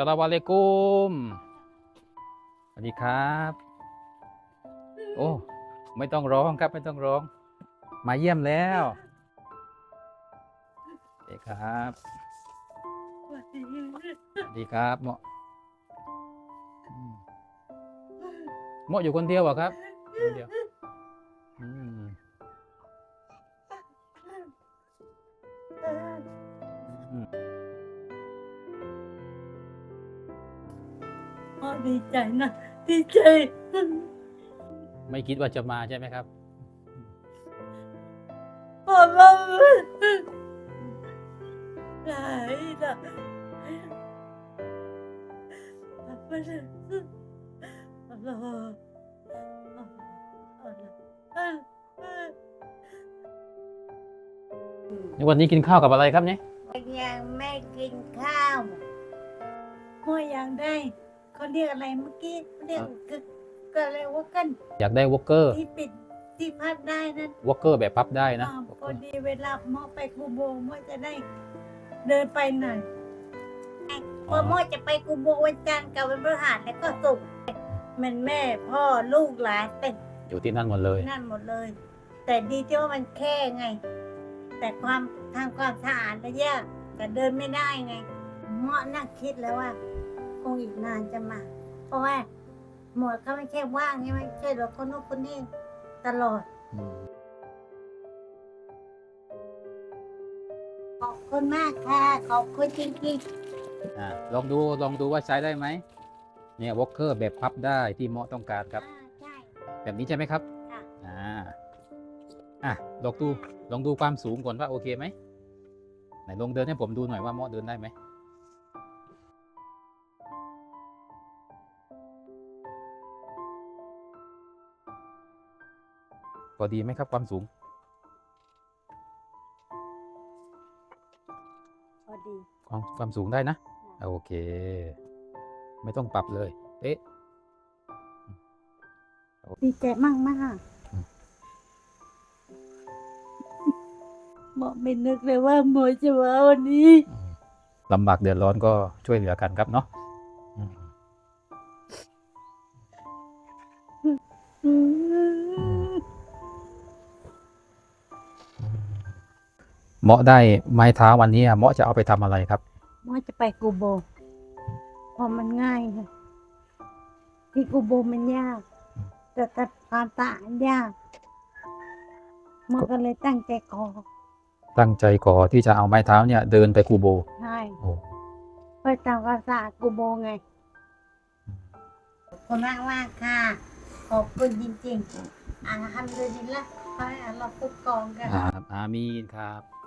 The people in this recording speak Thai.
สลามอะลัยกุมสวัสดีครับ โอ้ ไม่ต้องร้องครับไม่ต้องร้อง มาเยี่ยมแล้วสวัสดีครับสวัสดีครับเหมาะเหมาะอยู่คนเดียวเหรอครับคนเดียว พ่อดีใจนะดีใจไม่คิดว่าจะมาใช่ไหมครับพ่อมาไหนล่ะไปเลยอัลลอฮ์อัลลอฮ์ในวันนี้กินข้าวกับอะไรครับเนี่ยยังไม่กินข้าวพ่ออยากได้ เขาเรียกอะไรเมื่อกี้เรียกกึกก็เลยว่ากันอยากได้วอลเกอร์ที่ปิดที่พักได้นั่นวอลเกอร์แบบพับได้นะอ่าพอดีเวลาหมอไปกูโบหมอจะได้เดินไปหน่อยพอโมจะไปกูโบวันจันทร์กับวันพฤหัสแล้วก็สุกร์มันแม่พ่อลูกหลานเป็นอยู่ที่นั่นหมดเลย นั่นหมดเลย แต่ดีที่ว่ามันแค่ไง แต่ความทำความสะอาดก็ยากแต่เดินไม่ได้ไงหมอนั่งคิดแล้วว่าค งอีกนานจะมา เพราะว่า หมวดเขาไม่ใช่ว่างใช่ไหมช่วยเหลือคนนู้นคนนี้ตลอดอืมขอบคุณมากค่ะ ขอบคุณจริงๆอ่าลองดูลองดูว่าใช้ได้ไหมเนี่ยวอลเกอร์แบบพับได้ที่เหมาะต้องการครับ อ่าใช่ แบบนี้ใช่ไหมครับค่ะ อ่าอะลองดูลองดูความสูงก่อนว่าโอเคไหมไหนลองเดินให้ผมดูหน่อยว่าเหมาะเดินได้ไหม พอดีไหมครับความสูง พอดี ความความสูงได้นะ โอเค ไม่ต้องปรับเลย เอ๊ะ ดีใจมากมากหมอไม่นึกเลยว่าหมอจะมาวันนี้ลำบากเดือดร้อนก็ช่วยเหลือกันครับเนาะอืม เหมาะได้ไม้เท้าวันนี้อะเหมาะจะเอาไปทำอะไรครับหมอจะไปกูโบเพราะมันง่ายค่ะที่กูโบมันยาก แต่แต่ความสะอาดยากหมอก็เลยตั้งใจขอตั้งใจก่อที่จะเอาไม้เท้าเนี่ย เดินไปคูโบใช่โอ้เพื่อทำความสะอาดกูโบไงขอบคุณมากมากๆค่ะ ขอบคุณจริงๆอ่าทำดูดีละขอให้เราคุ้มครองกันครับอามีนครับ